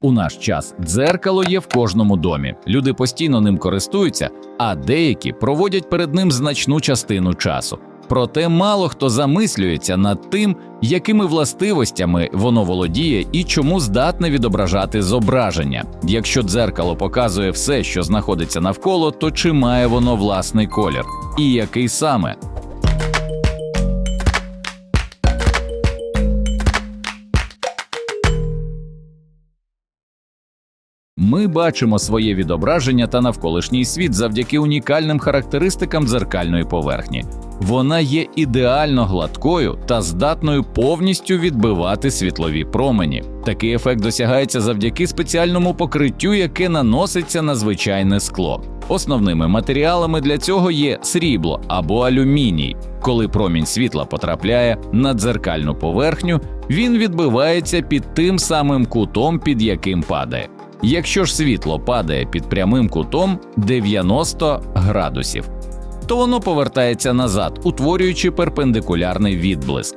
У наш час дзеркало є в кожному домі. Люди постійно ним користуються, а деякі проводять перед ним значну частину часу. Проте мало хто замислюється над тим, якими властивостями воно володіє і чому здатне відображати зображення. Якщо дзеркало показує все, що знаходиться навколо, то чи має воно власний колір? І який саме? Ми бачимо своє відображення та навколишній світ завдяки унікальним характеристикам дзеркальної поверхні. Вона є ідеально гладкою та здатною повністю відбивати світлові промені. Такий ефект досягається завдяки спеціальному покриттю, яке наноситься на звичайне скло. Основними матеріалами для цього є срібло або алюміній. Коли промінь світла потрапляє на дзеркальну поверхню, він відбивається під тим самим кутом, під яким падає. Якщо ж світло падає під прямим кутом 90 градусів, то воно повертається назад, утворюючи перпендикулярний відблиск.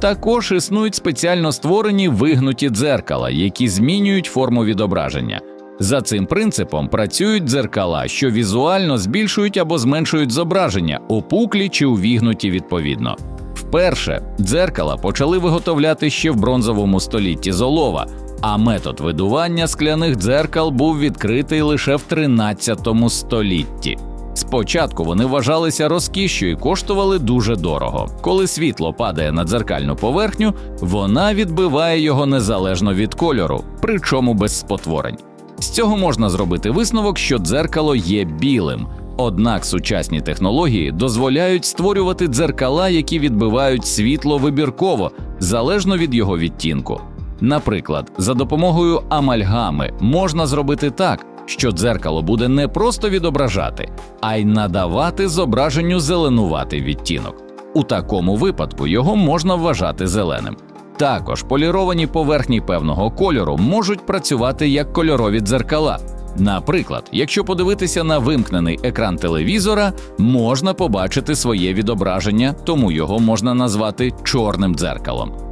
Також існують спеціально створені вигнуті дзеркала, які змінюють форму відображення. За цим принципом працюють дзеркала, що візуально збільшують або зменшують зображення, опуклі чи увігнуті відповідно. Вперше дзеркала почали виготовляти ще в бронзовому столітті з олова, а метод видування скляних дзеркал був відкритий лише в 13 столітті. Спочатку вони вважалися розкішшю і коштували дуже дорого. Коли світло падає на дзеркальну поверхню, вона відбиває його незалежно від кольору, причому без спотворень. З цього можна зробити висновок, що дзеркало є білим. Однак сучасні технології дозволяють створювати дзеркала, які відбивають світло вибірково, залежно від його відтінку. Наприклад, за допомогою амальгами можна зробити так, що дзеркало буде не просто відображати, а й надавати зображенню зеленуватий відтінок. У такому випадку його можна вважати зеленим. Також поліровані поверхні певного кольору можуть працювати як кольорові дзеркала. Наприклад, якщо подивитися на вимкнений екран телевізора, можна побачити своє відображення, тому його можна назвати чорним дзеркалом.